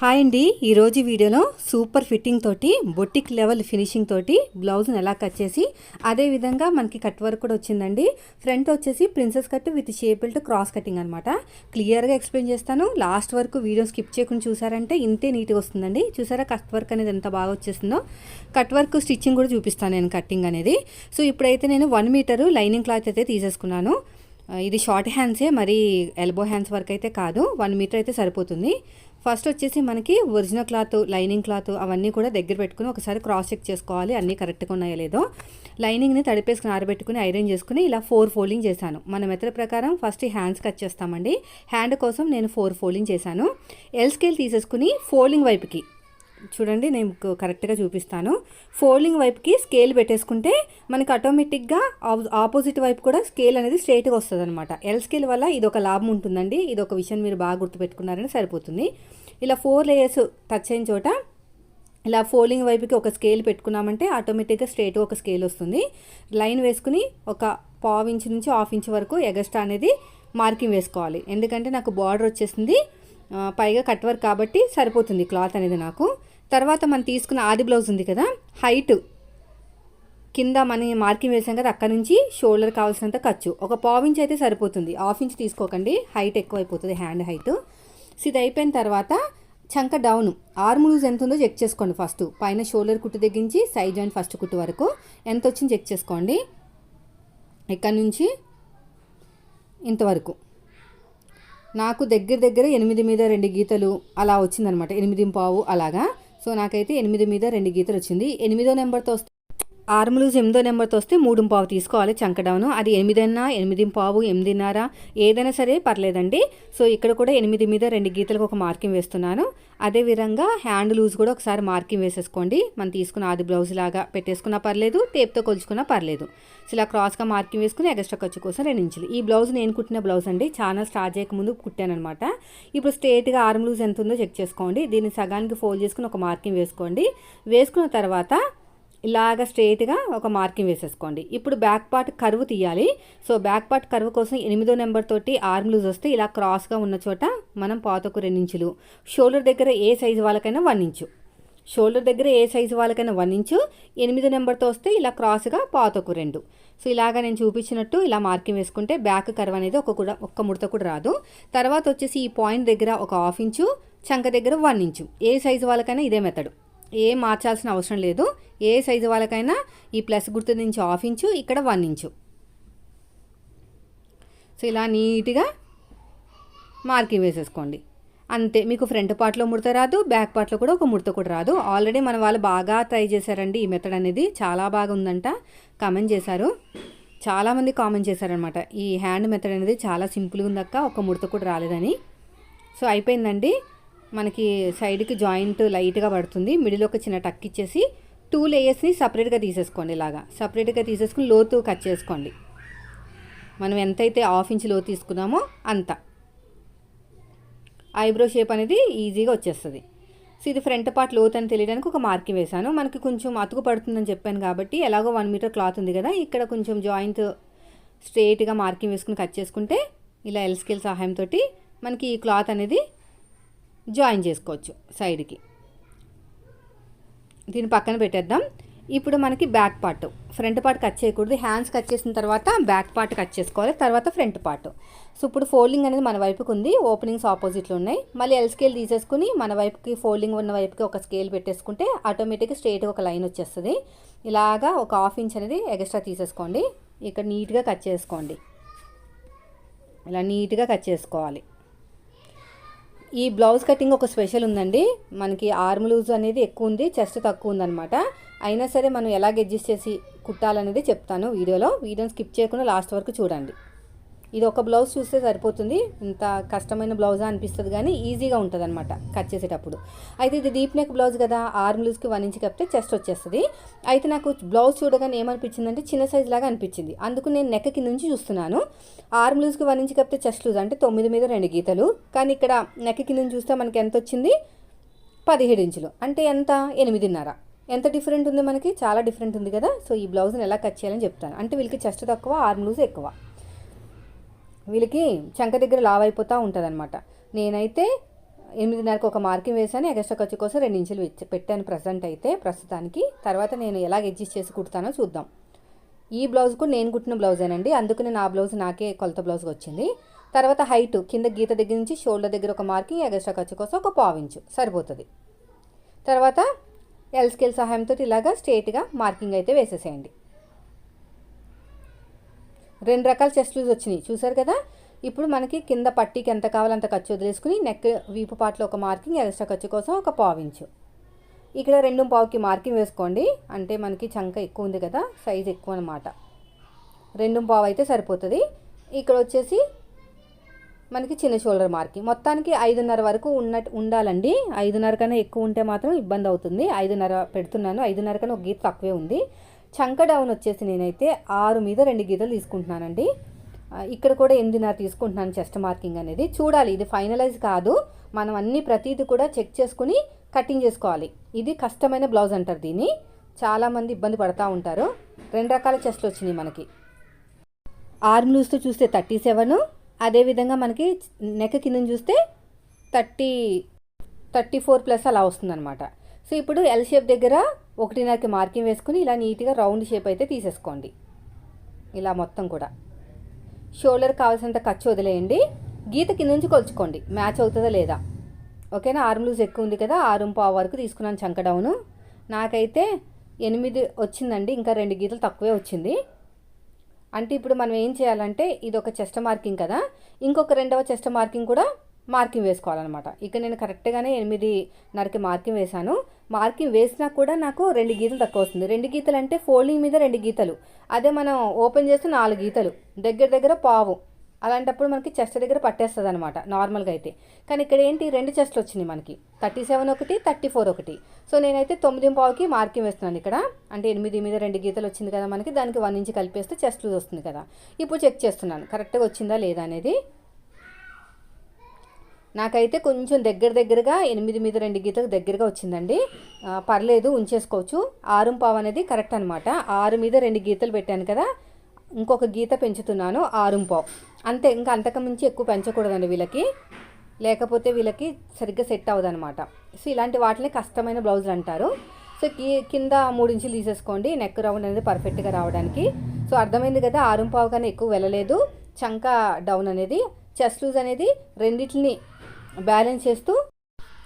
Hi అండి. ఈరోజు వీడియోలో సూపర్ ఫిట్టింగ్ తోటి బొట్టిక్ లెవెల్ ఫినిషింగ్ తోటి బ్లౌజ్ని ఎలా కట్ చేసి అదే విధంగా మనకి కట్ వర్క్ కూడా వచ్చిందండి. ఫ్రంట్ వచ్చేసి princess cut with shape belt cross cutting అనమాట క్లియర్గా ఎక్స్ప్లెయిన్ చేస్తాను. లాస్ట్ వరకు వీడియో స్కిప్ చేయకుండా చూసారంటే ఇంతే నీట్గా వస్తుందండి. చూసారా కట్ వర్క్ అనేది ఎంత బాగా వచ్చేసిందో కట్ వర్క్ స్టిచ్చింగ్ కూడా చూపిస్తాను నేను కటింగ్ అనేది. సో ఇప్పుడైతే నేను వన్ మీటరు లైనింగ్ క్లాత్ అయితే తీసేసుకున్నాను. ఇది షార్ట్ హ్యాండ్సే మరి ఎల్బో హ్యాండ్స్ వరకు అయితే కాదు. వన్ మీటర్ అయితే సరిపోతుంది. ఫస్ట్ వచ్చేసి మనకి ఒరిజినల్ క్లాత్ లైనింగ్ క్లాత్ అవన్నీ కూడా దగ్గర పెట్టుకుని ఒకసారి క్రాస్ చెక్ చేసుకోవాలి. అన్నీ కరెక్ట్గా ఉన్నాయో లేదో. లైనింగ్ని తడిపేసుకుని ఆరబెట్టుకుని ఐరన్ చేసుకుని ఇలా ఫోర్ ఫోల్డింగ్ చేశాను. మన మెథడ్ ప్రకారం ఫస్ట్ హ్యాండ్స్ కట్ చేస్తామండి. హ్యాండ్ కోసం నేను ఫోర్ ఫోల్డింగ్ చేశాను. ఎల్ స్కేల్ తీసేసుకుని ఫోల్డింగ్ వైపుకి. చూడండి నేను మీకు కరెక్ట్గా చూపిస్తాను. ఫోల్డింగ్ వైపుకి స్కేల్ పెట్టేసుకుంటే మనకి ఆటోమేటిక్గా ఆపోజిట్ వైపు కూడా స్కేల్ అనేది స్ట్రైట్గా వస్తుంది అనమాట ఎల్ స్కేల్ వల్ల ఇది ఒక లాభం ఉంటుందండి. ఇది ఒక విషయం మీరు బాగా గుర్తుపెట్టుకున్నారని సరిపోతుంది. ఇలా ఫోర్ లేయర్స్ టచ్ అయిన చోట ఇలా ఫోల్డింగ్ వైపుకి ఒక స్కేల్ పెట్టుకున్నామంటే ఆటోమేటిక్గా స్ట్రైట్గా ఒక స్కేల్ వస్తుంది. లైన్ వేసుకుని ఒక పావు ఇంచ్ నుంచి హాఫ్ ఇంచ్ వరకు ఎగస్ట్రా అనేది మార్కింగ్ వేసుకోవాలి. ఎందుకంటే నాకు బార్డర్ వచ్చేసింది. పైగా కట్ వర్క్ కాబట్టి సరిపోతుంది క్లాత్ అనేది నాకు. తర్వాత మనం తీసుకున్న ఆది బ్లౌజ్ ఉంది కదా హైట్. కింద మన మార్కింగ్ వేసాం కదా అక్కడ నుంచి షోల్డర్ కావాల్సినంత ఖర్చు. ఒక పావు ఇంచ్ అయితే సరిపోతుంది. హాఫ్ ఇంచ్ తీసుకోకండి. హైట్ ఎక్కువ అయిపోతుంది హ్యాండ్ హైట్. సో ఇది అయిపోయిన తర్వాత చంక డౌన్. ఆర్మ్ లూజ్ ఎంత ఉందో చెక్ చేసుకోండి ఫస్ట్. పైన షోల్డర్ కుట్టు తగ్గించి సైడ్ జాయింట్ ఫస్ట్ కుట్టు వరకు. ఎంత వచ్చింది చెక్ చేసుకోండి. ఇక్కడ నుంచి? ఇంతవరకు. నాకు దగ్గర దగ్గర ఎనిమిది మీద రెండు గీతలు అలా వచ్చిందనమాట. ఎనిమిది పావు అలాగా. సో నాకైతే ఎనిమిది మీద రెండు గీతలు వచ్చింది. ఎనిమిదో నెంబర్తో వస్తే ఎనిమిదో నెంబర్తో వస్తే మూడు పావు తీసుకోవాలి చంకడౌన్ అది ఎనిమిదన్నా ఎనిమిది పావు ఎనిమిదిన్నర ఏదైనా సరే పర్లేదండి. సో ఇక్కడ కూడా ఎనిమిది మీద రెండు గీతలకు ఒక మార్కింగ్ వేస్తున్నాను. అదే విధంగా హ్యాండ్ లూజ్ కూడా ఒకసారి మార్కింగ్ వేసేసుకోండి. మనం తీసుకున్న ఆది బ్లౌజ్ లాగా పెట్టేసుకున్నా పర్లేదు టేప్తో కొలుచుకున్నా పర్లేదు. సో ఇలా క్రాస్గా మార్కింగ్ వేసుకుని ఎక్స్ట్రా ఖర్చు కోసం రెండు ఇంచులు ఈ బ్లౌజ్ నేను కుట్టిన బ్లౌజ్ అండి. ఛానల్ స్టార్ట్ చేయకముందు కుట్టాను అనమాట ఇప్పుడు స్ట్రేట్గా ఆర్మ్ లూజ్ ఎంత ఉందో చెక్ చేసుకోండి. దీన్ని సగానికి ఫోల్డ్ చేసుకుని ఒక మార్కింగ్ వేసుకోండి. వేసుకున్న తర్వాత ఇలాగ స్ట్రేట్గా ఒక మార్కింగ్ వేసేసుకోండి. ఇప్పుడు బ్యాక్ పార్ట్ కరువు తీయాలి. సో బ్యాక్ పార్ట్ కరువు కోసం ఎనిమిదో నెంబర్ తోటి ఆర్మ్ లూజ్ వస్తే ఇలా క్రాస్గా ఉన్న చోట మనం పాతకు రెండు ఇంచులు షోల్డర్ దగ్గర ఏ సైజు వాళ్ళకైనా వన్ ఇంచు. షోల్డర్ దగ్గర ఏ సైజు వాళ్ళకైనా వన్ ఇంచు. ఎనిమిదో నెంబర్తో వస్తే ఇలా క్రాస్గా పాతకు రెండు. సో ఇలాగ నేను చూపించినట్టు ఇలా మార్కింగ్ వేసుకుంటే బ్యాక్ కర్వ్ అనేది ఒక కూడా ఒక్క ముడత కూడా రాదు. తర్వాత వచ్చేసి ఈ పాయింట్ దగ్గర ఒక హాఫ్ ఇంచు చంక దగ్గర వన్ ఇంచు. ఏ సైజు వాళ్ళకైనా ఇదే మెథడు. ఏం మార్చాల్సిన అవసరం లేదు. ఏ సైజు వాళ్ళకైనా ఈ ప్లస్ గుర్తు నుంచి హాఫ్ ఇంచు ఇక్కడ వన్ ఇంచు. సో ఇలా నీట్గా మార్కింగ్ వేసేసుకోండి. అంతే మీకు ఫ్రంట్ పార్ట్లో ముడత రాదు బ్యాక్ పార్ట్లో కూడా ఒక ముడత కూడా రాదు. ఆల్రెడీ మన వాళ్ళు బాగా ట్రై చేశారండి ఈ మెథడ్ అనేది. చాలా బాగా ఉందంట కామెంట్ చేశారు. చాలామంది కామెంట్ చేశారనమాట ఈ హ్యాండ్ మెథడ్ అనేది చాలా సింపుల్గా ఉందక్క ఒక ముడత కూడా రాలేదని. సో అయిపోయిందండి. మనకి సైడ్కి జాయింట్ లైట్గా పడుతుంది. మిడిల్ ఒక చిన్న టక్ ఇచ్చేసి టూ లేయర్స్ని సపరేట్గా తీసేసుకోండి ఇలాగా. సపరేట్గా తీసేసుకుని లోతు కట్ చేసుకోండి. మనం ఎంతైతే హాఫ్ ఇంచ్ లోతు తీసుకున్నామో అంత. ఐబ్రో షేప్ అనేది ఈజీగా వచ్చేస్తుంది. సో ఇది ఫ్రంట్ పార్ట్ లోత్ అని తెలియడానికి ఒక మార్కింగ్ వేశాను. మనకి కొంచెం అతుకు పడుతుందని చెప్పాను కాబట్టి ఎలాగో వన్ మీటర్ క్లాత్ ఉంది కదా ఇక్కడ కొంచెం జాయింట్ స్ట్రేట్గా మార్కింగ్ వేసుకుని కట్ చేసుకుంటే ఇలా ఎల్ స్కేల్ సహాయంతో మనకి ఈ క్లాత్ అనేది జాయిన్ చేసుకోవచ్చు సైడ్కి. దీన్ని పక్కన పెట్టేద్దాం. ఇప్పుడు మనకి back part. Front part cut చేయకూడదు. హ్యాండ్స్ కట్ చేసిన తర్వాత బ్యాక్ పార్ట్ కట్ చేసుకోవాలి. తర్వాత ఫ్రంట్ పార్ట్. సో ఇప్పుడు ఫోల్డింగ్ అనేది మన వైపుకి ఉంది. ఓపెనింగ్స్ ఆపోజిట్లో ఉన్నాయి. మళ్ళీ ఎల్ స్కేల్ తీసేసుకుని మన వైపుకి ఫోల్డింగ్ ఉన్న వైపుకి ఒక స్కేల్ పెట్టేసుకుంటే ఆటోమేటిక్గా స్ట్రైట్గా ఒక లైన్ వచ్చేస్తుంది. ఇలాగా ఒక హాఫ్ ఇంచ్ అనేది ఎక్స్ట్రా తీసేసుకోండి. ఇక్కడ నీట్గా కట్ చేసుకోండి. ఇలా నీట్గా కట్ చేసుకోవాలి. ఈ బ్లౌజ్ కటింగ్ ఒక స్పెషల్ ఉందండి. మనకి ఆర్మ్ లూజ్ అనేది ఎక్కువ ఉంది చెస్ట్ తక్కువ ఉందన్నమాట. అయినా సరే మనం ఎలాగ అడ్జస్ట్ చేసి కుట్టాలనేది చెప్తాను వీడియోలో. వీడియోని స్కిప్ చేయకుండా లాస్ట్ వరకు చూడండి. ఇది ఒక బ్లౌజ్ చూస్తే సరిపోతుంది. ఇంత కష్టమైన బ్లౌజా అనిపిస్తుంది కానీ ఈజీగా ఉంటుంది అనమాట కట్ చేసేటప్పుడు. అయితే ఇది డీప్ నెక్ బ్లౌజ్ కదా ఆర్మ్ లూజ్కి వన్ ఇంచ్ కప్పితే చెస్ట్ వచ్చేస్తుంది. అయితే నాకు బ్లౌజ్ చూడగానే ఏమనిపించిందంటే చిన్న సైజ్ లాగా అనిపించింది. అందుకు నేను నెక్ కింద నుంచి చూస్తున్నాను. ఆర్మ్ లూజ్కి వన్ ఇంచ్ కప్పితే చెస్ట్ లూజ్ అంటే తొమ్మిది మీద రెండు గీతలు. కానీ ఇక్కడ నెక్ కింద నుంచి చూస్తే మనకి ఎంత వచ్చింది? పదిహేడు ఇంచులు. అంటే ఎంత? ఎనిమిదిన్నర. ఎంత డిఫరెంట్ ఉంది మనకి? చాలా డిఫరెంట్ ఉంది కదా. సో ఈ బ్లౌజ్ని ఎలా కట్ చేయాలని చెప్తాను. అంటే వీళ్ళకి చెస్ట్ తక్కువ ఆర్మ్ లూజ్ ఎక్కువ. వీళ్ళకి చంక దగ్గర లావ్ అయిపోతూ ఉంటుంది అనమాట నేనైతే ఎనిమిదిన్నరకు ఒక మార్కింగ్ వేసాను ఎగస్ట్రా ఖర్చు కోసం రెండు ఇంచులు పెట్టాను ప్రజెంట్ అయితే ప్రస్తుతానికి. తర్వాత నేను ఎలాగ అడ్జస్ట్ చేసి కుడతానో చూద్దాం. ఈ బ్లౌజ్ కూడా నేను కుట్టిన బ్లౌజేనండి అందుకని నా బ్లౌజ్ నాకే కొలత బ్లౌజ్ వచ్చింది. తర్వాత హైట్ కింద గీత దగ్గర నుంచి షోల్డర్ దగ్గర ఒక మార్కింగ్ ఎగస్ట్రా ఖర్చు కోసం ఒక పావించు సరిపోతుంది. తర్వాత ఎల్ స్కేల్ సహాయంతో ఇలాగా స్ట్రేట్గా మార్కింగ్ అయితే వేసేసేయండి. రెండు రకాల చెస్ట్ లూజ్ వచ్చినాయి. చూసారు కదా? ఇప్పుడు మనకి కింద పట్టీకి ఎంత కావాలో అంత ఖర్చు వదిలేసుకుని నెక్ వీపు పాటలో ఒక మార్కింగ్ ఎక్స్ట్రా ఖర్చు కోసం ఒక పావించు ఇక్కడ రెండు పావుకి మార్కింగ్ వేసుకోండి. అంటే మనకి చంక ఎక్కువ ఉంది కదా సైజ్ ఎక్కువ అనమాట రెండు పావు అయితే సరిపోతుంది. ఇక్కడ వచ్చేసి మనకి చిన్న షోల్డర్ మార్కింగ్. మొత్తానికి ఐదున్నర వరకు ఉన్నట్టు ఉండాలండి. ఐదున్నర కన్నా ఎక్కువ ఉంటే మాత్రం ఇబ్బంది అవుతుంది. ఐదున్నర పెడుతున్నాను. ఐదున్నర కన్నా ఒక గీత తక్కువే ఉంది. చంక డౌన్ వచ్చేసి నేనైతే ఆరు మీద రెండు గీతలు తీసుకుంటున్నానండి. ఇక్కడ కూడా ఎనిమిదిన్నర తీసుకుంటున్నాను చెస్ట్ మార్కింగ్ అనేది. చూడాలి ఇది ఫైనలైజ్ కాదు. మనం అన్ని ప్రతిదీ కూడా చెక్ చేసుకుని కటింగ్ చేసుకోవాలి. ఇది కష్టమైన బ్లౌజ్ అంటారు దీన్ని. చాలామంది ఇబ్బంది పడుతూ ఉంటారు. రెండు రకాల చెస్ట్లు వచ్చినాయి మనకి. ఆర్మ్ లూస్తో చూస్తే థర్టీ సెవెన్ అదేవిధంగా మనకి నెక్ కింద చూస్తే థర్టీ థర్టీ ఫోర్ ప్లస్ అలా వస్తుందన్నమాట. సో ఇప్పుడు ఎల్ షేప్ దగ్గర ఒకటిన్నరకి మార్కింగ్ వేసుకుని ఇలా నీట్గా రౌండ్ షేప్ అయితే తీసేసుకోండి. ఇలా మొత్తం కూడా. షోల్డర్ కావాల్సినంత ఖర్చు వదిలేయండి. గీత కింద నుంచి కొలుచుకోండి. మ్యాచ్ అవుతుందా లేదా? ఓకేనా? ఆర్మ్ లూజ్ ఎక్కువ ఉంది కదా ఆరుం పావు వరకు తీసుకున్నాను చంకడౌను నాకైతే ఎనిమిది వచ్చిందండి ఇంకా రెండు గీతలు తక్కువే వచ్చింది. అంటే ఇప్పుడు మనం ఏం చేయాలంటే ఇది ఒక చెస్ట్ మార్కింగ్ కదా. ఇంకొక రెండవ చెస్ట్ మార్కింగ్ కూడా మార్కింగ్ వేసుకోవాలన్నమాట. ఇక నేను కరెక్ట్గానే ఎనిమిదిన్నరకి మార్కింగ్ వేశాను. మార్కింగ్ వేసినా కూడా నాకు రెండు గీతలు తక్కువ వస్తుంది. రెండు గీతలు అంటే ఫోల్డింగ్ మీద రెండు గీతలు. అదే మనం ఓపెన్ చేస్తే నాలుగు గీతలు. దగ్గర దగ్గర పావు. అలాంటప్పుడు మనకి చెస్ట్ దగ్గర పట్టేస్తుంది అనమాట నార్మల్గా అయితే. కానీ ఇక్కడ ఏంటి రెండు చెస్ట్లు వచ్చినాయి మనకి. థర్టీ సెవెన్ ఒకటి థర్టీ ఫోర్ ఒకటి. సో నేనైతే తొమ్మిది పావుకి మార్కింగ్ వేస్తున్నాను ఇక్కడ. అంటే ఎనిమిది మీద రెండు గీతలు వచ్చింది కదా మనకి దానికి వన్ ఇంచ్ కలిపేస్తే చెస్ట్ వస్తుంది కదా. ఇప్పుడు చెక్ చేస్తున్నాను. కరెక్ట్గా వచ్చిందా లేదా అనేది. నాకైతే కొంచెం దగ్గర దగ్గరగా ఎనిమిది మీద రెండు గీతలకు దగ్గరగా వచ్చిందండి. పర్లేదు ఉంచేసుకోవచ్చు. ఆరు పావు అనేది కరెక్ట్ అనమాట ఆరు మీద రెండు గీతలు పెట్టాను కదా ఇంకొక గీత పెంచుతున్నాను ఆరు పావు. అంతే ఇంకా అంతకుమించి ఎక్కువ పెంచకూడదండి వీళ్ళకి. లేకపోతే వీళ్ళకి సరిగ్గా సెట్ అవ్వదనమాట సో ఇలాంటి వాటిని కష్టమైన బ్లౌజులు అంటారు. సో కింద మూడు ఇంచులు తీసేసుకోండి. నెక్ రౌండ్ అనేది పర్ఫెక్ట్గా రావడానికి. సో అర్థమైంది కదా ఆరు పావు కన్నా ఎక్కువ వెళ్ళలేదు. చంక డౌన్ అనేది చెస్ట్ లూజ్ అనేది రెండిటిని బ్యాలెన్స్ చేస్తూ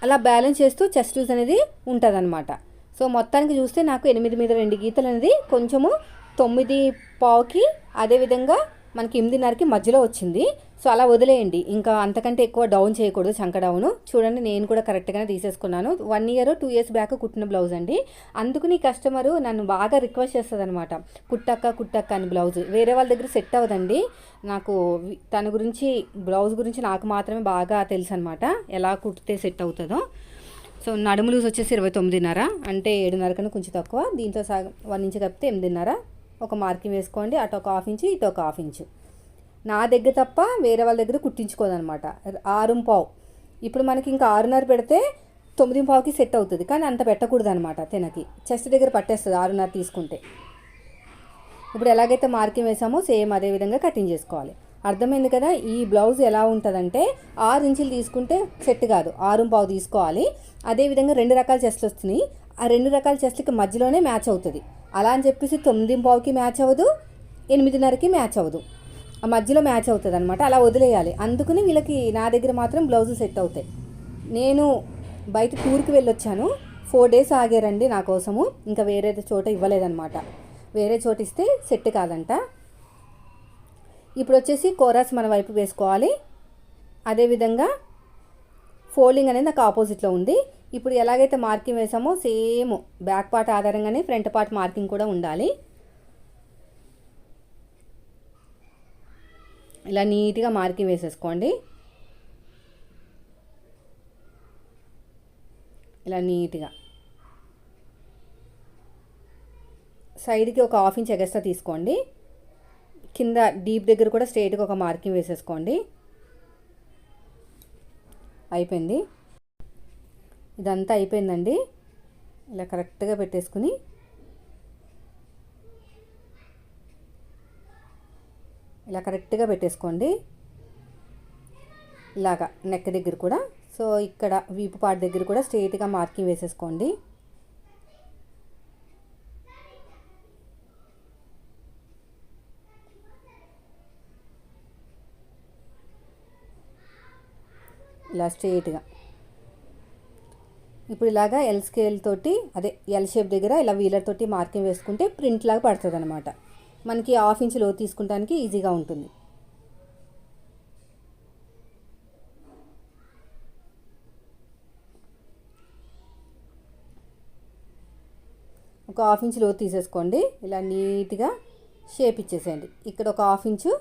అలా బ్యాలెన్స్ చేస్తూ చెస్ట్ లూజ్ అనేది ఉంటుంది సో మొత్తానికి చూస్తే నాకు ఎనిమిది మీద రెండు గీతలు అనేది కొంచెము తొమ్మిది పావుకి అదేవిధంగా మనకి ఎనిమిదిన్నరకి మధ్యలో వచ్చింది. సో అలా వదిలేయండి. ఇంకా అంతకంటే ఎక్కువ డౌన్ చేయకూడదు చంక డౌన్ చూడండి నేను కూడా కరెక్ట్గానే తీసేసుకున్నాను. One year two years back కుట్టిన బ్లౌజ్ అండి. అందుకని కస్టమరు నన్ను బాగా రిక్వెస్ట్ చేస్తుంది అనమాట కుట్టక్క కుట్టక్క అని బ్లౌజ్ వేరే వాళ్ళ దగ్గర సెట్ అవ్వదండి. నాకు తన గురించి బ్లౌజ్ గురించి నాకు మాత్రమే బాగా తెలుసు అనమాట ఎలా కుట్టితే సెట్ అవుతుందో. సో నడుము లూజ్ వచ్చేసి ఇరవై తొమ్మిదిన్నర. అంటే ఏడున్నర కన్నా కొంచెం తక్కువ. దీంతో సగం వన్ ఇంచ్ కప్పితే ఎనిమిదిన్నర. ఒక మార్కింగ్ వేసుకోండి అటు ఒక హాఫ్ ఇంచు ఇటు ఒక హాఫ్ ఇంచు. నా దగ్గర తప్ప వేరే వాళ్ళ దగ్గర కుట్టించుకోదనమాట ఆరు పావు. ఇప్పుడు మనకి ఇంకా ఆరున్నర పెడితే తొమ్మిది పావుకి సెట్ అవుతుంది కానీ అంత పెట్టకూడదు అనమాట తినకి. చెస్ట్ దగ్గర పట్టేస్తుంది ఆరున్నర తీసుకుంటే. ఇప్పుడు ఎలాగైతే మార్కింగ్ వేసామో సేమ్ అదే విధంగా కటింగ్ చేసుకోవాలి. అర్థమైంది కదా? ఈ బ్లౌజ్ ఎలా ఉంటుందంటే ఆరు ఇంచులు తీసుకుంటే సెట్ కాదు ఆరు పావు తీసుకోవాలి. అదేవిధంగా రెండు రకాల చెస్ట్లు వస్తున్నాయి. ఆ రెండు రకాల చెస్ట్లకి మధ్యలోనే మ్యాచ్ అవుతుంది. అలా అని చెప్పేసి తొమ్మిది పావుకి మ్యాచ్ అవ్వదు ఎనిమిదిన్నరకి మ్యాచ్ అవ్వదు. ఆ మధ్యలో మ్యాచ్ అవుతుంది అనమాట అలా వదిలేయాలి. అందుకని వీళ్ళకి నా దగ్గర మాత్రం బ్లౌజులు సెట్ అవుతాయి. నేను బయట టూర్కి వెళ్ళొచ్చాను. ఫోర్ డేస్ ఆగారండి నా కోసము. ఇంకా వేరే చోట ఇవ్వలేదన్నమాట. వేరే చోట ఇస్తే సెట్ కాదంట. ఇప్పుడు వచ్చేసి కోరాస్ మన వైపు వేసుకోవాలి. అదేవిధంగా ఫోల్డింగ్ అనేది నాకు ఆపోజిట్లో ఉంది. ఇప్పుడు ఎలాగైతే మార్కింగ్ వేసామో సేమ్ బ్యాక్ పార్ట్ ఆధారంగానే ఫ్రంట్ పార్ట్ మార్కింగ్ కూడా ఉండాలి. ఇలా నీట్గా మార్కింగ్ వేసేసుకోండి. ఇలా నీట్గా. సైడ్కి ఒక హాఫ్ ఇంచ్ ఎగస్ట్రా తీసుకోండి. కింద డీప్ దగ్గర కూడా స్ట్రైట్గా ఒక మార్కింగ్ వేసేసుకోండి. అయిపోయింది. ఇదంతా అయిపోయిందండి. ఇలా కరెక్ట్గా పెట్టేసుకుని ఇలా కరెక్ట్గా పెట్టేసుకోండి. ఇలాగా నెక్ దగ్గర కూడా. సో ఇక్కడ వీపు పార్ట్ దగ్గర కూడా స్ట్రైట్గా మార్కింగ్ వేసేసుకోండి. ఇలా స్ట్రైట్గా ఇప్పుడు ఇలాగా ఎల్ స్కేల్ తోటి అదే ఎల్ షేప్ దగ్గర ఇలా వీలర్ తోటి మార్కింగ్ వేసుకుంటే ప్రింట్ లాగా పడుతుంది అనమాట మనకి హాఫ్ ఇంచ్లో తీసుకుంటానికి ఈజీగా ఉంటుంది. ఒక హాఫ్ ఇంచ్లో తీసేసుకోండి. ఇలా నీట్గా షేప్ ఇచ్చేసేయండి. ఇక్కడ ఒక హాఫ్ ఇంచు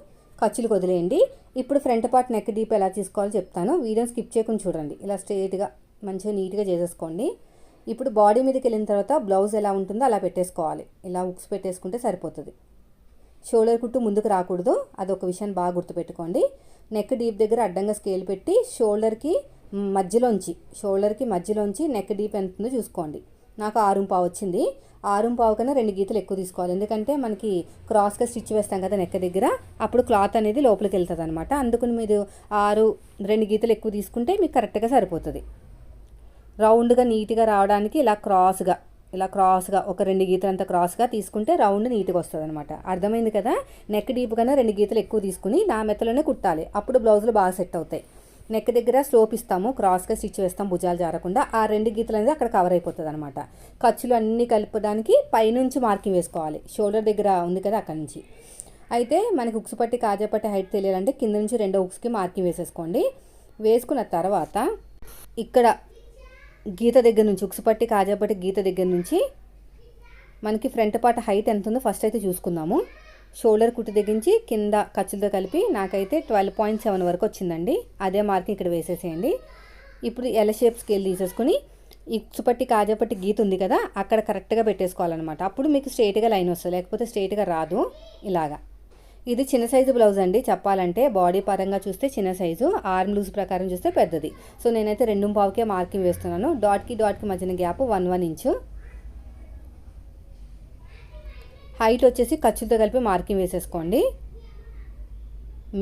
ఖర్చులు వదిలేయండి. ఇప్పుడు ఫ్రంట్ పార్ట్ నెక్ డీప్ ఎలా తీసుకోవాలో చెప్తాను. వీడియో స్కిప్ చేయకుండా చూడండి. ఇలా స్ట్రైట్గా మంచిగా నీట్గా చేసేసుకోండి. ఇప్పుడు బాడీ మీదకి వెళ్ళిన తర్వాత బ్లౌజ్ ఎలా ఉంటుందో అలా పెట్టేసుకోవాలి. ఇలా ఉక్స్ పెట్టేసుకుంటే సరిపోతుంది. షోల్డర్ కుట్టు ముందుకు రాకూడదు. అదొక విషయాన్ని బాగా గుర్తుపెట్టుకోండి. నెక్ డీప్ దగ్గర అడ్డంగా స్కేల్ పెట్టి షోల్డర్కి మధ్యలోంచి షోల్డర్కి మధ్యలోంచి నెక్ డీప్ ఎంత ఉందో చూసుకోండి. నాకు ఆరుం పావు వచ్చింది. ఆరుం పావు కన్నా రెండు గీతలు ఎక్కువ తీసుకోవాలి. ఎందుకంటే మనకి క్రాస్గా స్టిచ్ వేస్తాం కదా నెక్క దగ్గర అప్పుడు క్లాత్ అనేది లోపలికి వెళ్తుంది అనమాట అందుకని మీరు ఆరు రెండు గీతలు ఎక్కువ తీసుకుంటే మీకు కరెక్ట్గా సరిపోతుంది. రౌండ్గా నీట్గా రావడానికి ఇలా క్రాస్గా ఇలా క్రాస్గా ఒక రెండు గీతలంతా క్రాస్గా తీసుకుంటే రౌండ్ నీట్గా వస్తుంది అనమాట అర్థమైంది కదా? నెక్ డీప్ కన్నా రెండు గీతలు ఎక్కువ తీసుకుని నా మెత్తలోనే కుట్టాలి. అప్పుడు బ్లౌజులు బాగా సెట్ అవుతాయి. నెక్ దగ్గర స్లోప్ ఇస్తాము క్రాస్గా స్టిచ్ వేస్తాం భుజాలు జారకుండా. ఆ రెండు గీతలు అనేది అక్కడ కవర్ అయిపోతుంది అనమాట ఖర్చులు అన్నీ కలపడానికి పైనుంచి మార్కింగ్ వేసుకోవాలి. షోల్డర్ దగ్గర ఉంది కదా అక్కడ నుంచి. అయితే మనకి ఉక్స్ పట్టి కాజాపట్టి హైట్ తెలియాలంటే కింద నుంచి రెండో ఉక్స్కి మార్కింగ్ వేసేసుకోండి. వేసుకున్న తర్వాత ఇక్కడ గీత దగ్గర నుంచి ఉక్సుపట్టి కాజాపట్టి గీత దగ్గర నుంచి మనకి ఫ్రంట్ పార్ట్ హైట్ ఎంత ఉందో ఫస్ట్ అయితే చూసుకుందాము. షోల్డర్ కుట్టు తెగించి కింద ఖర్చులతో కలిపి నాకైతే ట్వెల్వ్ పాయింట్ సెవెన్ వరకు వచ్చిందండి. అదే మార్కింగ్ ఇక్కడ వేసేసేయండి. ఇప్పుడు ఎల షేప్ స్కేల్ తీసేసుకుని ఈ కాజాపట్టి గీత ఉంది కదా అక్కడ కరెక్ట్గా పెట్టేసుకోవాలన్నమాట. అప్పుడు మీకు స్ట్రైట్గా లైన్ వస్తుంది లేకపోతే స్ట్రైట్గా రాదు ఇలాగా. ఇది చిన్న సైజు బ్లౌజ్ అండి. చెప్పాలంటే బాడీ పరంగా చూస్తే చిన్న సైజు ఆర్మ్ లూజ్ ప్రకారం చూస్తే పెద్దది. సో నేనైతే రెండు పావుకే మార్కింగ్ వేస్తున్నాను. డాట్కి డాట్కి మధ్యన gap one one inch. Height వచ్చేసి ఖర్చులతో కలిపి మార్కింగ్ వేసేసుకోండి.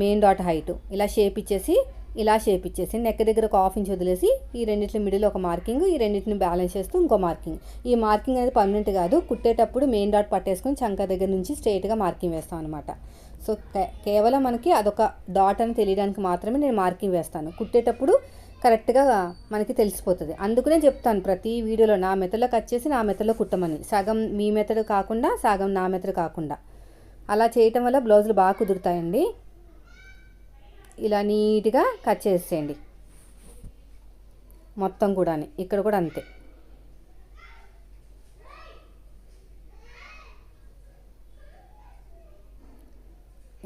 Main dot height. ఇలా షేప్ ఇచ్చేసి ఇలా షేప్ ఇచ్చేసి నెక్ దగ్గర ఒక హాఫ్ ఇంచ్ వదిలేసి ఈ రెండింటిని మిడిల్ ఒక మార్కింగ్ ఈ రెండింటిని బ్యాలెన్స్ చేస్తూ ఇంకో మార్కింగ్. ఈ మార్కింగ్ అనేది పర్మనెంట్ కాదు. కుట్టేటప్పుడు మెయిన్ డాట్ పట్టేసుకొని చంక దగ్గర నుంచి స్ట్రైట్గా మార్కింగ్ వేస్తాం అనమాట సో కేవలం మనకి అదొక డాట్ అని తెలియడానికి మాత్రమే నేను మార్కింగ్ వేస్తాను. కుట్టేటప్పుడు కరెక్ట్గా మనకి తెలిసిపోతుంది. అందుకనే చెప్తాను ప్రతి వీడియోలో నా మెథడ్లో కట్ చేసి నా మెథడ్లో కుట్టమని. సగం మీ మెథడ్ కాకుండా సగం నా మెథడ్ కాకుండా. అలా చేయటం వల్ల బ్లౌజులు బాగా కుదురుతాయండి. ఇలా నీట్గా కట్ చేసేయండి. మొత్తం కూడా ఇక్కడ కూడా అంతే.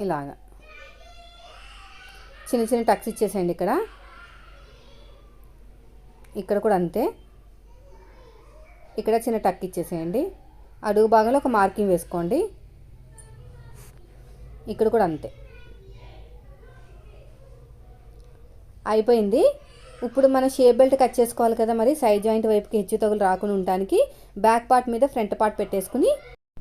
ఇలాగా. చిన్న చిన్న టక్స్ ఇచ్చేసేయండి ఇక్కడ. ఇక్కడ కూడా అంతే. ఇక్కడ చిన్న టక్ ఇచ్చేసేయండి. అడుగు భాగంలో ఒక మార్కింగ్ వేసుకోండి. ఇక్కడ కూడా అంతే. అయిపోయింది. ఇప్పుడు మనం షేప్ బెల్ట్ కట్ చేసుకోవాలి కదా మరి. సైడ్ జాయింట్ వైపుకి హెచ్చు తగులు రాకుండా ఉండడానికి బ్యాక్ పార్ట్ మీద ఫ్రంట్ పార్ట్ పెట్టేసుకుని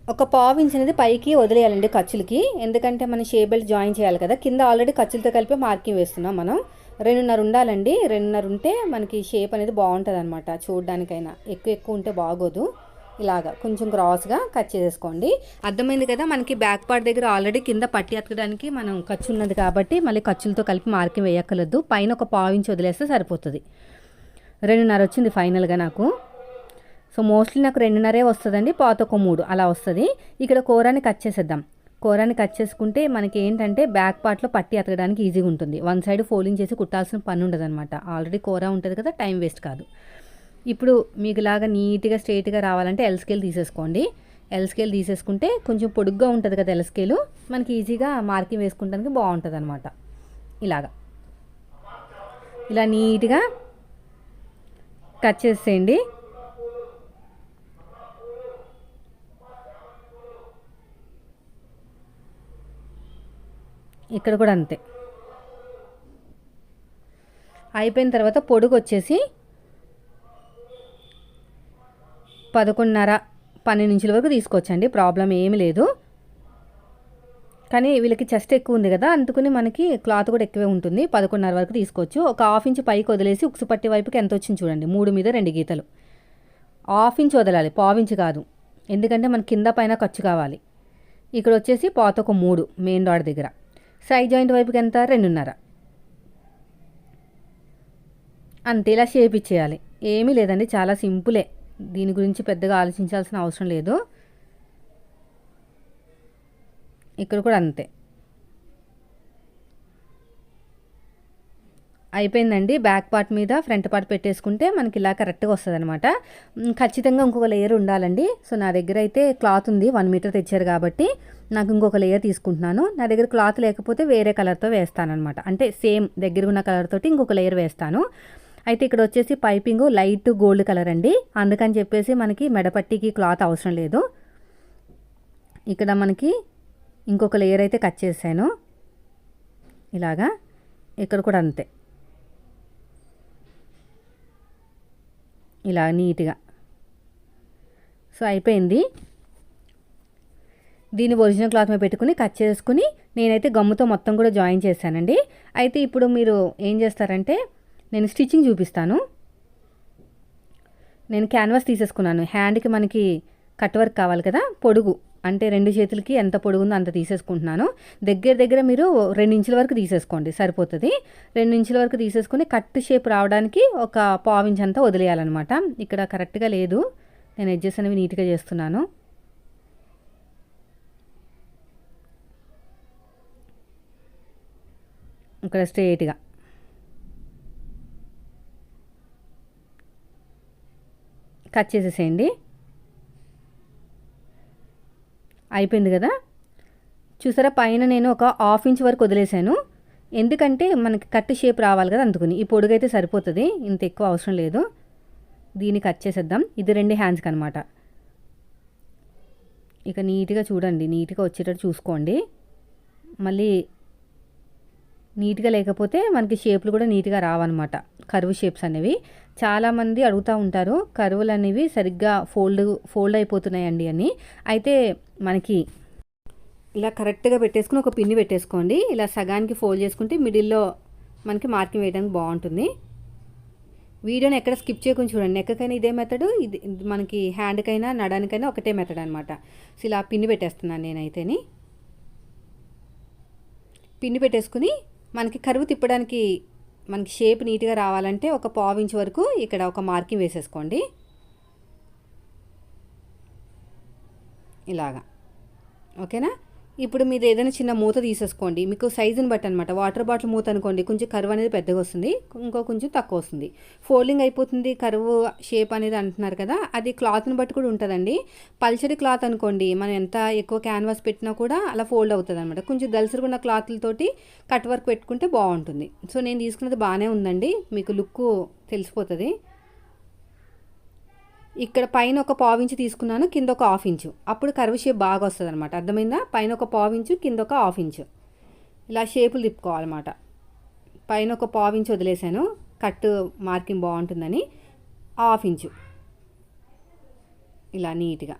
ఒక పావు ఇంచ్ అనేది పైకి వదిలేయాలండి ఖర్చులకి. ఎందుకంటే మనం షేప్ బెల్ట్ జాయిన్ చేయాలి కదా. కింద ఆల్రెడీ ఖర్చులతో కలిపి మార్కింగ్ వేస్తున్నాం మనం. రెండున్నర ఉండాలండి. రెండున్నర ఉంటే మనకి షేప్ అనేది బాగుంటుంది అనమాట చూడడానికైనా. ఎక్కువ ఎక్కువ ఉంటే బాగోదు. ఇలాగా కొంచెం క్రాస్గా కట్ చేసేసుకోండి. అర్థమైంది కదా? మనకి బ్యాక్ పార్ట్ దగ్గర ఆల్రెడీ కింద పట్టి ఎత్తడానికి మనం ఖర్చు ఉన్నది కాబట్టి మళ్ళీ ఖర్చులతో కలిపి మార్కింగ్ వేయక్కర్లేదు. పైన ఒక పావు ఇంచ్ వదిలేస్తే సరిపోతుంది. రెండున్నర వచ్చింది ఫైనల్గా నాకు. సో మోస్ట్లీ నాకు రెండున్నరే వస్తుందండి పాత ఒక మూడు. అలా వస్తుంది. ఇక్కడ కూరని కట్ చేసేద్దాం. కూరని కట్ చేసుకుంటే మనకి ఏంటంటే బ్యాక్ పార్ట్లో పట్టి అతకడానికి ఈజీగా ఉంటుంది. వన్ సైడ్ ఫోల్డింగ్ చేసి కుట్టాల్సిన పని ఉండదు అనమాట ఆల్రెడీ కూర ఉంటుంది కదా టైం వేస్ట్ కాదు. ఇప్పుడు మీకులాగా నీట్గా స్ట్రైట్గా రావాలంటే ఎల్ స్కేల్ తీసేసుకోండి. ఎల్ స్కేల్ తీసేసుకుంటే కొంచెం పొడుగ్గా ఉంటుంది కదా ఎల్ స్కేలు మనకి ఈజీగా మార్కింగ్ వేసుకుంటానికి బాగుంటుంది అనమాట ఇలాగా. ఇలా నీట్గా కట్ చేసేయండి. ఇక్కడ కూడా అంతే. అయిపోయిన తర్వాత పొడుగు వచ్చేసి పదకొండున్నర పన్నెండు ఇంచుల వరకు తీసుకోవచ్చండి ప్రాబ్లం ఏమి లేదు. కానీ వీళ్ళకి చెస్ట్ ఎక్కువ ఉంది కదా అందుకని మనకి క్లాత్ కూడా ఎక్కువే ఉంటుంది పదకొండున్నర వరకు తీసుకోవచ్చు. ఒక హాఫ్ ఇంచ్ పైకి వదిలేసి ఉక్సు పట్టి వైపుకి ఎంత వచ్చింది చూడండి మూడు మీద రెండు గీతలు. హాఫ్ ఇంచ్ వదలాలి పావించ్ కాదు. ఎందుకంటే మన కింద పైన ఖర్చు కావాలి. ఇక్కడ వచ్చేసి పాత ఒక మూడు మెయిన్ డాట్ దగ్గర. సైడ్ జాయింట్ వైపుకి ఎంత? రెండున్నర. అంతే ఇలా షేప్ ఇచ్చేయాలి. ఏమీ లేదండి చాలా సింపులే. దీని గురించి పెద్దగా ఆలోచించాల్సిన అవసరం లేదు. ఇక్కడ కూడా అంతే. అయిపోయిందండి. బ్యాక్ పార్ట్ మీద ఫ్రంట్ పార్ట్ పెట్టేసుకుంటే మనకి ఇలా కరెక్ట్గా వస్తుంది అనమాట ఖచ్చితంగా ఇంకొక లేయర్ ఉండాలండి. సో నా దగ్గర అయితే క్లాత్ ఉంది. వన్ మీటర్ తెచ్చారు కాబట్టి నాకు ఇంకొక లేయర్ తీసుకుంటున్నాను. నా దగ్గర క్లాత్ లేకపోతే వేరే కలర్తో వేస్తానమాట అంటే సేమ్ దగ్గర ఉన్న కలర్ తోటి ఇంకొక లేయర్ వేస్తాను. అయితే ఇక్కడ వచ్చేసి పైపింగ్ లైట్ గోల్డ్ కలర్ అండి. అందుకని చెప్పేసి మనకి మెడపట్టికి క్లాత్ అవసరం లేదు. ఇక్కడ మనకి ఇంకొక లేయర్ అయితే కట్ చేశాను. ఇలాగా. ఇక్కడ కూడా అంతే. ఇలా నీట్గా. సో అయిపోయింది. దీన్ని ఒరిజినల్ క్లాత్ మీద పెట్టుకుని కట్ చేసుకుని నేనైతే గమ్ముతో మొత్తం కూడా జాయిన్ చేశానండి. అయితే ఇప్పుడు మీరు ఏం చేస్తారంటే నేను స్టిచ్చింగ్ చూపిస్తాను. నేను క్యాన్వాస్ తీసేసుకున్నాను. హ్యాండ్కి మనకి కట్ వర్క్ కావాలి కదా పొడుగు. అంటే రెండు చేతులకి ఎంత పొడుగుందో అంత తీసేసుకుంటున్నాను. దగ్గర దగ్గర మీరు రెండు ఇంచుల వరకు తీసేసుకోండి సరిపోతుంది. రెండు ఇంచుల వరకు తీసేసుకుని కట్ షేప్ రావడానికి ఒక పావు అంతా వదిలేయాలన్నమాట. ఇక్కడ కరెక్ట్గా లేదు. నేను ఎడ్జెస్ అనేవి నీట్గా చేస్తున్నాను. ఇక్కడ స్ట్రేట్గా. కట్ చేసేసేయండి. అయిపోయింది కదా? చూసారా పైన నేను ఒక హాఫ్ ఇంచ్ వరకు వదిలేశాను. ఎందుకంటే మనకి కట్ షేప్ రావాలి కదా అందుకుని. ఈ పొడుగైతే సరిపోతుంది ఇంత ఎక్కువ అవసరం లేదు. దీన్ని కట్ చేసేద్దాం. ఇది రెండు హ్యాండ్స్కి అనమాట ఇక నీట్గా చూడండి నీట్గా వచ్చేటట్టు చూసుకోండి. మళ్ళీ నీట్గా లేకపోతే మనకి షేప్లు కూడా నీట్గా రావన్నమాట. కరువు షేప్స్ అనేవి. చాలామంది అడుగుతూ ఉంటారు కరువులు అనేవి సరిగ్గా ఫోల్డ్ ఫోల్డ్ అయిపోతున్నాయండి అని. అయితే మనకి ఇలా కరెక్ట్గా పెట్టేసుకుని ఒక పిన్ని పెట్టేసుకోండి. ఇలా సగానికి ఫోల్డ్ చేసుకుంటే మిడిల్లో మనకి మార్కింగ్ వేయడానికి బాగుంటుంది. వీడియోని ఎక్కడ స్కిప్ చేయకుండా చూడండి. ఎక్కకైనా ఇదే మెథడ్ ఇది మనకి హ్యాండ్కైనా నడానికైనా ఒకటే మెథడ్ అనమాట సో ఇలా పిన్ని పెట్టేస్తున్నాను నేనైతేని. పిన్ని పెట్టేసుకుని మనకి కరువు తిప్పడానికి మనకి షేప్ నీట్గా రావాలంటే ఒక పావు ఇంచ్ వరకు ఇక్కడ ఒక మార్కింగ్ వేసేసుకోండి. ఇలాగా. ఓకేనా ఇప్పుడు మీరు ఏదైనా చిన్న మూత తీసేసుకోండి. మీకు సైజుని బట్టి అనమాట వాటర్ బాటిల్ మూత అనుకోండి. కొంచెం కరువు అనేది పెద్దగా వస్తుంది. ఇంకో కొంచెం తక్కువ వస్తుంది. ఫోల్డింగ్ అయిపోతుంది. కరువు షేప్ అనేది అంటున్నారు కదా. అది క్లాత్ని బట్టి కూడా ఉంటుందండి. పల్చడి క్లాత్ అనుకోండి. మనం ఎంత ఎక్కువ క్యాన్వాస్ పెట్టినా కూడా అలా ఫోల్డ్ అవుతుంది అనమాట కొంచెం దలసరిగా ఉన్న క్లాత్లతోటి కట్ వర్క్ పెట్టుకుంటే బాగుంటుంది. సో నేను తీసుకున్నది బాగానే ఉందండి. మీకు లుక్ తెలిసిపోతుంది. ఇక్కడ పైన ఒక పావించు తీసుకున్నాను కింద ఒక హాఫ్ ఇంచు. అప్పుడు కర్వ్ షేప్ బాగా వస్తుంది అనమాట అర్థమైందా? పైన ఒక పావించు కింద ఒక హాఫ్ ఇంచు. ఇలా షేపులు తిప్పుకోవాలన్నమాట. పైన ఒక పావించు వదిలేశాను వదిలేసాను. కట్ మార్కింగ్ బాగుంటుందని హాఫ్ ఇంచు. ఇలా నీట్గా.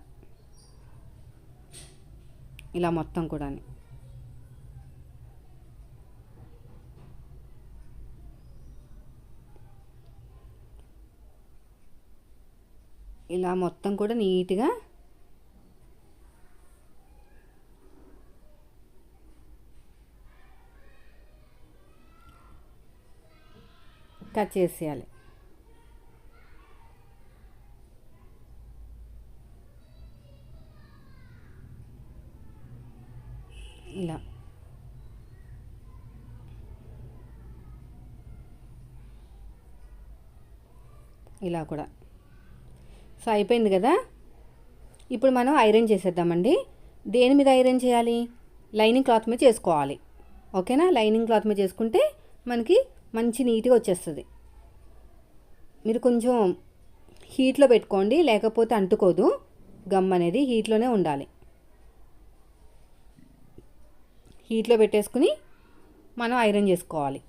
ఇలా మొత్తం కూడా ఇలా మొత్తం కూడా నీట్గా కట్ చేసేయాలి. ఇలా. ఇలా కూడా. సో అయిపోయింది కదా? ఇప్పుడు మనం ఐరన్ చేసేద్దామండి. దేని మీద ఐరన్ చేయాలి? లైనింగ్ క్లాత్ మీద చేసుకోవాలి. ఓకేనా? లైనింగ్ క్లాత్ మీద చేసుకుంటే మనకి మంచి నీట్గా వచ్చేస్తుంది. మీరు కొంచెం హీట్లో పెట్టుకోండి లేకపోతే అంటుకోదు. గమ్ అనేది హీట్లోనే ఉండాలి. హీట్లో పెట్టేసుకుని మనం ఐరన్ చేసుకోవాలి.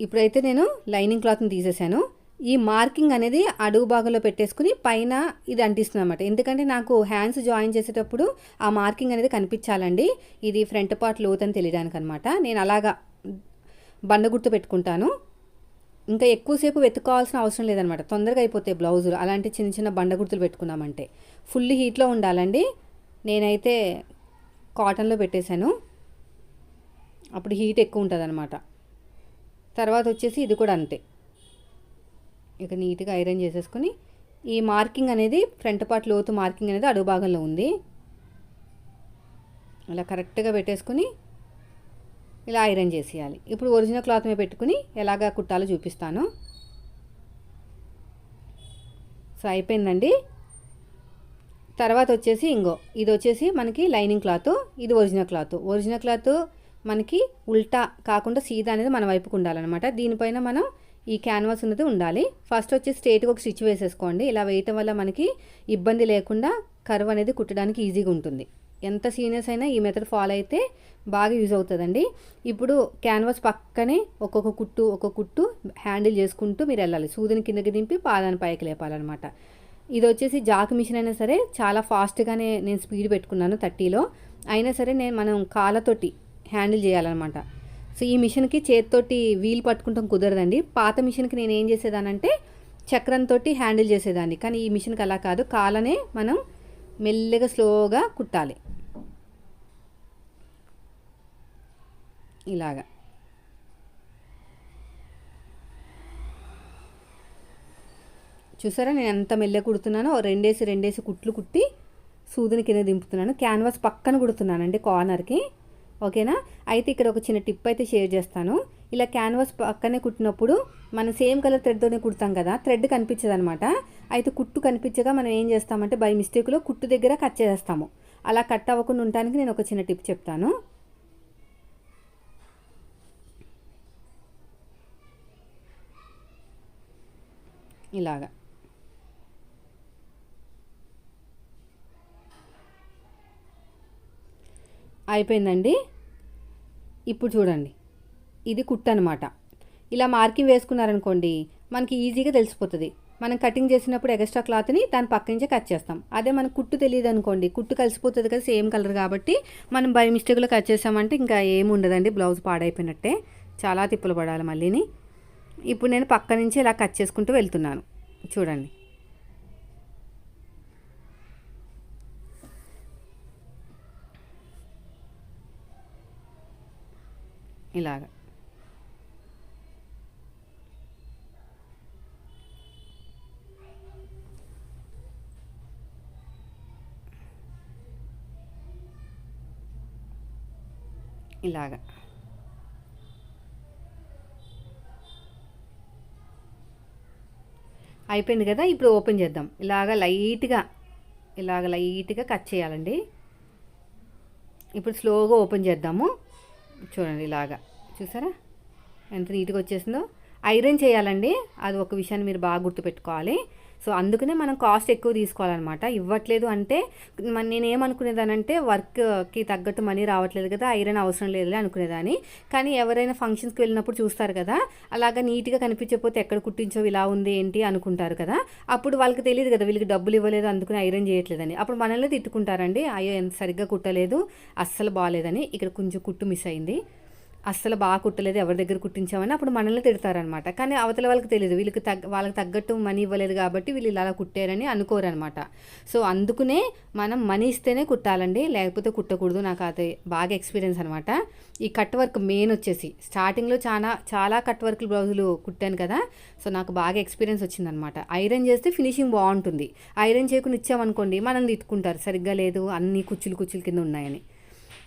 ఇప్పుడైతే నేను లైనింగ్ క్లాత్ని తీసేసాను. ఈ మార్కింగ్ అనేది అడుగు భాగంలో పెట్టేసుకుని పైన ఇది అంటిస్తుంది అనమాట ఎందుకంటే నాకు హ్యాండ్స్ జాయిన్ చేసేటప్పుడు ఆ మార్కింగ్ అనేది కనిపించాలండి. ఇది ఫ్రంట్ పార్ట్ లోతని తెలియడానికి అనమాట నేను అలాగా బండ గుర్తు పెట్టుకుంటాను. ఇంకా ఎక్కువసేపు వెతుక్కోవాల్సిన అవసరం లేదనమాట. తొందరగా అయిపోతాయి బ్లౌజులు. అలాంటి చిన్న చిన్న బండ గుర్తులు పెట్టుకున్నామంటే. ఫుల్ హీట్లో ఉండాలండి. నేనైతే కాటన్లో పెట్టేశాను. అప్పుడు హీట్ ఎక్కువ ఉంటుంది అనమాట తర్వాత వచ్చేసి ఇది కూడా అంతే. ఇక నీట్గా ఐరన్ చేసేసుకొని ఈ మార్కింగ్ అనేది ఫ్రంట్ పార్ట్ లోతు మార్కింగ్ అనేది అడుగు భాగంలో ఉంది. అలా కరెక్ట్గా పెట్టేసుకుని ఇలా ఐరన్ చేసేయాలి. ఇప్పుడు ఒరిజినల్ క్లాత్ మీద పెట్టుకుని ఎలాగా కుట్టాలో చూపిస్తాను. సో అయిపోయిందండి. తర్వాత వచ్చేసి ఇంగో ఇది వచ్చేసి మనకి లైనింగ్ క్లాత్ ఇది ఒరిజినల్ క్లాత్. ఒరిజినల్ క్లాత్ మనకి ఉల్టా కాకుండా సీదా అనేది మన వైపుకు ఉండాలన్నమాట. దీనిపైన మనం ఈ క్యాన్వాస్ ఉన్నది ఉండాలి. ఫస్ట్ వచ్చి స్ట్రేట్గా ఒక స్టిచ్ వేసేసుకోండి. ఇలా వేయటం వల్ల మనకి ఇబ్బంది లేకుండా కర్వ్ అనేది కుట్టడానికి ఈజీగా ఉంటుంది. ఎంత సీనియర్స్ అయినా ఈ మెథడ్ ఫాలో అయితే బాగా యూజ్ అవుతుందండి. ఇప్పుడు క్యాన్వాస్ పక్కనే ఒక్కొక్క కుట్టు ఒక్కొక్క కుట్టు హ్యాండిల్ చేసుకుంటూ మీరు వెళ్ళాలి. సూదిని కిందకి దింపి పాదాన్ని పైకి లేపాలన్నమాట. ఇది వచ్చేసి జాక్ మిషన్ అయినా సరే చాలా ఫాస్ట్గానే నేను స్పీడ్ పెట్టుకున్నాను థర్టీలో. అయినా సరే నేను మనం కాళ్ళతోటి హ్యాండిల్ చేయాలన్నమాట. సో ఈ మిషన్కి చేతితోటి వీల్ పట్టుకుంటాం కుదరదండి. పాత మిషన్కి నేను ఏం చేసేదానంటే చక్రంతో హ్యాండిల్ చేసేదాన్ని. కానీ ఈ మిషన్కి అలా కాదు. కాలనే మనం మెల్లగా స్లోగా కుట్టాలి. ఇలాగా. చూసారా? నేను ఎంత మెల్లగా కుడుతున్నానో? రెండేసి రెండేసి కుట్లు కుట్టి సూదిని కింద దింపుతున్నాను. క్యాన్వాస్ పక్కన కుడుతున్నానండి కార్నర్కి. ఓకేనా? అయితే ఇక్కడ ఒక చిన్న టిప్ అయితే షేర్ చేస్తాను. ఇలా క్యాన్వాస్ పక్కనే కుట్టినప్పుడు మనం సేమ్ కలర్ థ్రెడ్తోనే కుడతాం కదా థ్రెడ్ కనిపించదు అనమాట అయితే కుట్టు కనిపించగా మనం ఏం చేస్తామంటే బై మిస్టేక్లో కుట్టు దగ్గర కట్ చేస్తాము అలా కట్ అవ్వకుండా ఉండడానికి నేను ఒక చిన్న టిప్ చెప్తాను. ఇలాగా. అయిపోయిందండి. ఇప్పుడు చూడండి. ఇది కుట్టు అనమాట ఇలా మార్కింగ్ వేసుకున్నారనుకోండి మనకి ఈజీగా తెలిసిపోతుంది. మనం కటింగ్ చేసినప్పుడు ఎక్స్ట్రా క్లాత్ని దాని పక్క నుంచే కట్ చేస్తాం. అదే మనకు కుట్టు తెలియదు అనుకోండి కుట్టు కలిసిపోతుంది కదా సేమ్ కలర్ కాబట్టి మనం బై మిస్టేక్లో కట్ చేసామంటే ఇంకా ఏముండదండి బ్లౌజ్ పాడైపోయినట్టే. చాలా తిప్పులు పడాలి మళ్ళీని. ఇప్పుడు నేను పక్క నుంచి ఇలా కట్ చేసుకుంటూ వెళ్తున్నాను. చూడండి. ఇలాగ. ఇలాగ. అయిపోయింది కదా ఇప్పుడు ఓపెన్ చేద్దాం. ఇలాగ లైట్గా ఇలాగ లైట్గా కట్ చేయాలండి. ఇప్పుడు స్లోగా ఓపెన్ చేద్దాము. చూడండి ఇలాగా. చూసారా? ఎంత నీట్గా వచ్చేసిందో. ఐరన్ చేయాలండి. అది ఒక విషయాన్ని మీరు బాగా గుర్తుపెట్టుకోవాలి. సో అందుకనే మనం కాస్ట్ ఎక్కువ తీసుకోవాలన్నమాట. ఇవ్వట్లేదు అంటే నేను ఏమనుకునేదానంటే వర్క్కి తగ్గట్టు మనీ రావట్లేదు కదా ఐరన్ అవసరం లేదులే అనుకునేదాన్ని. కానీ ఎవరైనా ఫంక్షన్స్కి వెళ్ళినప్పుడు చూస్తారు కదా అలాగా నీట్గా కనిపించకపోతే ఎక్కడ కుట్టించో ఇలా ఉంది ఏంటి అనుకుంటారు కదా అప్పుడు వాళ్ళకి తెలియదు కదా వీళ్ళకి డబ్బులు ఇవ్వలేదు అందుకని ఐరన్ చేయట్లేదని. అప్పుడు మనల్ని తిట్టుకుంటారండి అయ్యో ఎంత సరిగ్గా కుట్టలేదు అస్సలు బాగాలేదని ఇక్కడ కొంచెం కుట్టు మిస్ అయింది. అస్సలు బాగా కుట్టలేదు ఎవరి దగ్గర కుట్టించామని అప్పుడు మనల్ని తిడతారనమాట. కానీ అవతల వాళ్ళకి తెలియదు వీళ్ళకి తగ్గ వాళ్ళకి తగ్గట్టు మనీ ఇవ్వలేదు కాబట్టి వీళ్ళు ఇలా కుట్టారని అనుకోరనమాట. సో అందుకునే మనం మనీ ఇస్తేనే కుట్టాలండి లేకపోతే కుట్టకూడదు. నాకు అది బాగా ఎక్స్పీరియన్స్ అనమాట. ఈ కట్ వర్క్ మెయిన్ వచ్చేసి స్టార్టింగ్లో చాలా చాలా కట్ వర్క్ బ్లౌజులు కుట్టాను కదా సో నాకు బాగా ఎక్స్పీరియన్స్ వచ్చిందనమాట. ఐరన్ చేస్తే ఫినిషింగ్ బాగుంటుంది. ఐరన్ చేయకుండా ఇచ్చామనుకోండి మనం తిట్టుకుంటారు. సరిగ్గా లేదు అన్ని కుచ్చులు కుచ్చులు కింద ఉన్నాయని.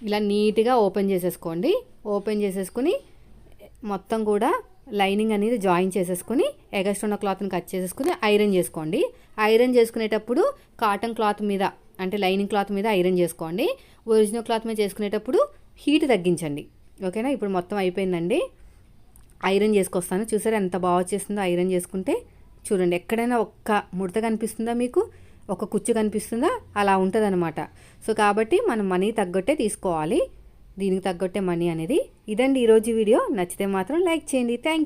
ఇలా నీట్గా ఓపెన్ చేసేసుకోండి. ఓపెన్ చేసేసుకుని మొత్తం కూడా లైనింగ్ అనేది జాయిన్ చేసేసుకుని ఎగస్ట్ ఉన్న క్లాత్ని కట్ చేసేసుకుని ఐరన్ చేసుకోండి. ఐరన్ చేసుకునేటప్పుడు కాటన్ క్లాత్ మీద అంటే లైనింగ్ క్లాత్ మీద ఐరన్ చేసుకోండి. ఒరిజినల్ క్లాత్ మీద చేసుకునేటప్పుడు హీట్ తగ్గించండి. ఓకేనా? ఇప్పుడు మొత్తం అయిపోయిందండి. ఐరన్ చేసుకొస్తాను. చూసారా ఎంత బాగా వచ్చేస్తుందో ఐరన్ చేసుకుంటే? చూడండి ఎక్కడైనా ఒక్క ముడత కనిపిస్తుందా మీకు? ఒక కుచ్చు కనిపిస్తుందా? అలా ఉంటుంది అనమాట సో కాబట్టి మనం మనీ తగ్గట్టే తీసుకోవాలి. దీనికి తగ్గట్టే మనీ అనేది. ఇదండి ఈరోజు వీడియో. నచ్చితే మాత్రం లైక్ చేయండి. థ్యాంక్